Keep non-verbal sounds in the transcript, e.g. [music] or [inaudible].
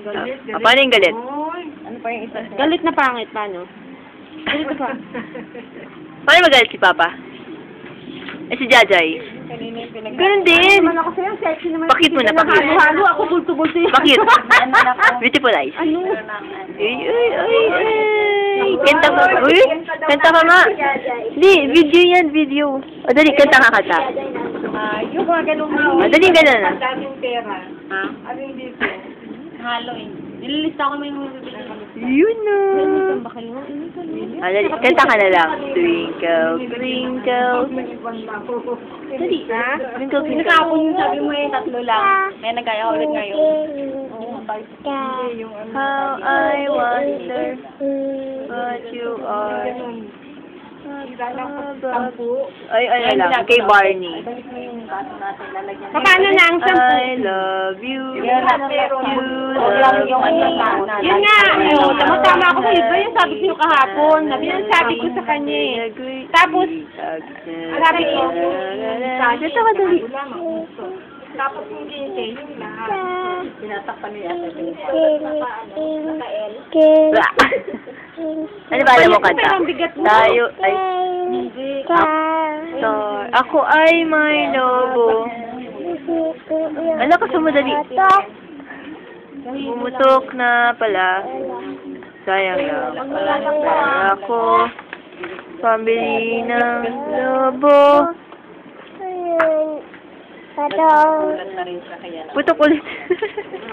Galit, Ah, paano yung galit? Ano pa yung isa? Galit na pangit, paano? Galit na pa. [laughs] Paano magalit si Papa? Eh, si Jajay. Ganun din. Naman ako sa'yo, sexy naman. Pakit mo na, pakit. Halo ako, bulto-bulto yun. Bakit? Ano na? Beautiful eyes. Ano? Ay, ay, ay, ay. Kanta ka. Uy, kanta ka nga. Hindi, video yan, video. O, dali, kanta ka kanta. Ah, yung mga ganun mo. O, dali, ganun. Ang daming pera. Ha? Ano yung dito? Halo eh. Nililista ko may mga bibili. Yun na. Dali, kanta ka na lang. Twinkle, twinkle. Dali, ha? Twinkle, twinkle. Nakapon yung sabi mo yung tatlo lang. May nagaya ulit ngayon. How I wonder what you are. Ay, ay, ay lang. Kay Barney. Paano na ang sampu? I love you. Yan na, pero You love yung ano na. Yun nga, oh, tama-tama ako sa iba yung sabi ko yung kahapon. Sabi yung sabi ko sa kanya eh. Tapos, sabi ko, Dito ka dali. Tapos yung ginse, yung lahat. Tinatakpan niya sa Blah. Ano ba alam mo kanta? Tayo ay... Star. Ako ay may lobo. Ano ka sumadali? Bumutok na pala. Sayang lang. Ako, pambili ng lobo. Putok ulit. [laughs]